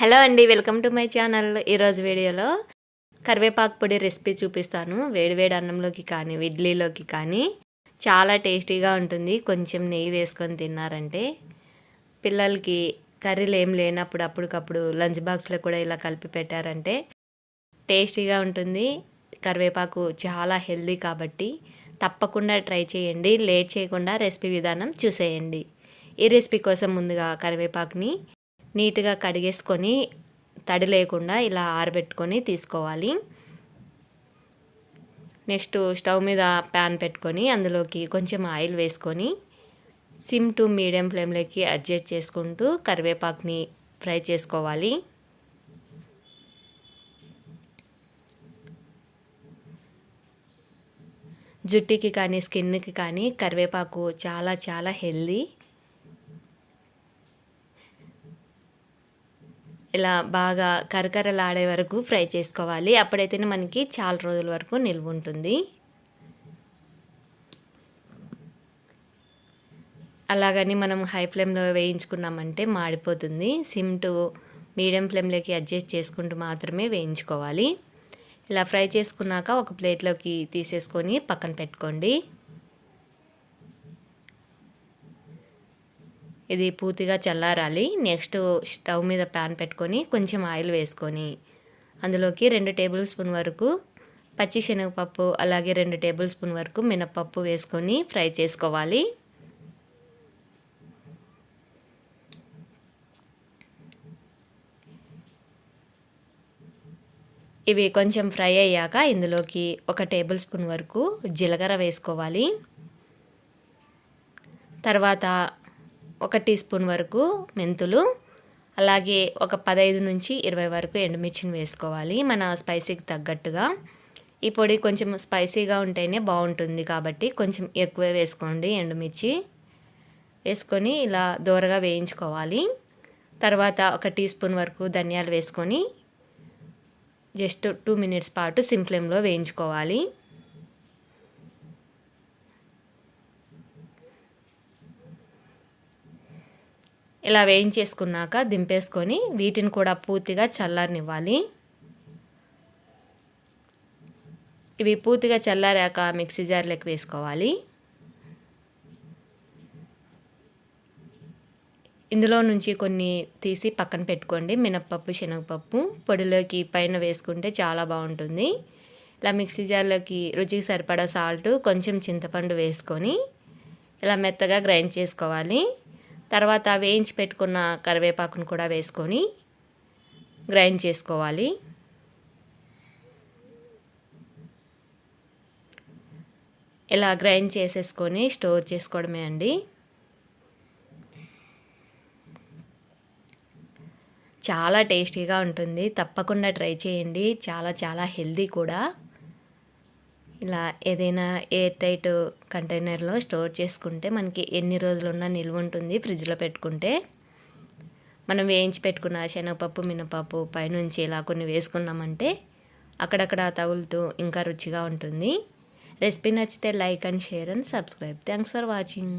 Hello అండి welcome to my channel. ఈరోజు వీడియోలో కరివేపాకు పొడి రెసిపీ చూపిస్తాను. వేడివేడి అన్నంలోకి కానీ ఇడ్లీలోకి కానీ చాలా టేస్టీగా ఉంటుంది. కొంచెం నెయ్యి వేసుకొని తిన్నారంటే పిల్లలకి కర్రీలు ఏం లేనప్పుడు అప్పటికప్పుడు లంచ్ బాక్స్లో కూడా ఇలా కలిపి పెట్టారంటే టేస్టీగా ఉంటుంది. కరివేపాకు చాలా హెల్దీ కాబట్టి తప్పకుండా ట్రై చేయండి. లేట్ చేయకుండా రెసిపీ విధానం చూసేయండి. ఈ రెసిపీ కోసం ముందుగా కరివేపాకుని నీట్గా కడిగేసుకొని తడి లేకుండా ఇలా ఆరబెట్టుకొని తీసుకోవాలి. నెక్స్ట్ స్టవ్ మీద ప్యాన్ పెట్టుకొని అందులోకి కొంచెం ఆయిల్ వేసుకొని సిమ్ టు మీడియం ఫ్లేమ్లోకి అడ్జస్ట్ చేసుకుంటూ కరివేపాకుని ఫ్రై చేసుకోవాలి. జుట్టుకి కానీ స్కిన్కి కానీ కరివేపాకు చాలా చాలా హెల్దీ. ఇలా బాగా కరకరలాడే వరకు ఫ్రై చేసుకోవాలి. అప్పుడైతేనే మనకి చాలా రోజుల వరకు నిల్వ ఉంటుంది. అలాగని మనం హై ఫ్లేమ్లో వేయించుకున్నామంటే మాడిపోతుంది. సిమ్ టు మీడియం ఫ్లేమ్లోకి అడ్జస్ట్ చేసుకుంటూ మాత్రమే వేయించుకోవాలి. ఇలా ఫ్రై చేసుకున్నాక ఒక ప్లేట్లోకి తీసేసుకొని పక్కన పెట్టుకోండి. ఇది పూర్తిగా చల్లారాలి. నెక్స్ట్ స్టవ్ మీద ప్యాన్ పెట్టుకొని కొంచెం ఆయిల్ వేసుకొని అందులోకి రెండు టేబుల్ స్పూన్ వరకు పచ్చి శనగపప్పు అలాగే రెండు టేబుల్ స్పూన్ వరకు మినప్పప్పు వేసుకొని ఫ్రై చేసుకోవాలి. ఇవి కొంచెం ఫ్రై అయ్యాక ఇందులోకి ఒక టేబుల్ స్పూన్ వరకు జీలకర్ర వేసుకోవాలి. తర్వాత ఒక టీ స్పూన్ వరకు మెంతులు అలాగే ఒక పదహైదు నుంచి ఇరవై వరకు ఎండుమిర్చిని వేసుకోవాలి. మన స్పైసీకి తగ్గట్టుగా. ఈ పొడి కొంచెం స్పైసీగా ఉంటేనే బాగుంటుంది కాబట్టి కొంచెం ఎక్కువ వేసుకోండి ఎండుమిర్చి. వేసుకొని ఇలా దూరగా వేయించుకోవాలి. తర్వాత ఒక టీ స్పూన్ వరకు ధనియాలు వేసుకొని జస్ట్ టూ మినిట్స్ పాటు సిమ్ ఫ్లేమ్లో వేయించుకోవాలి. ఇలా వేయించేసుకున్నాక దింపేసుకొని వీటిని కూడా పూర్తిగా చల్లారనివ్వాలి. ఇవి పూర్తిగా చల్లారాక మిక్సీ జార్లోకి వేసుకోవాలి. ఇందులో నుంచి కొన్ని తీసి పక్కన పెట్టుకోండి. మినప్పప్పు శనగపప్పు పొడిలోకి పైన వేసుకుంటే చాలా బాగుంటుంది. ఇలా మిక్సీ జార్లోకి రుచికి సరిపడా సాల్ట్ కొంచెం చింతపండు వేసుకొని ఇలా మెత్తగా గ్రైండ్ చేసుకోవాలి. తర్వాత వేయించి పెట్టుకున్న కరివేపాకును కూడా వేసుకొని గ్రైండ్ చేసుకోవాలి. ఇలా గ్రైండ్ చేసేసుకొని స్టోర్ చేసుకోవడమే అండి. చాలా టేస్టీగా ఉంటుంది. తప్పకుండా ట్రై చేయండి. చాలా చాలా హెల్దీ కూడా. ఇలా ఏదైనా ఎయిర్ టైట్ కంటైనర్లో స్టోర్ చేసుకుంటే మనకి ఎన్ని రోజులున్నా నిల్వ ఉంటుంది ఫ్రిడ్జ్లో పెట్టుకుంటే. మనం వేయించి పెట్టుకున్న శనగపప్పు మినపప్పు పైనుంచి ఇలా కొన్ని వేసుకున్నామంటే అక్కడక్కడ తగులుతూ ఇంకా రుచిగా ఉంటుంది. రెసిపీ నచ్చితే like and share and subscribe. Thanks for watching.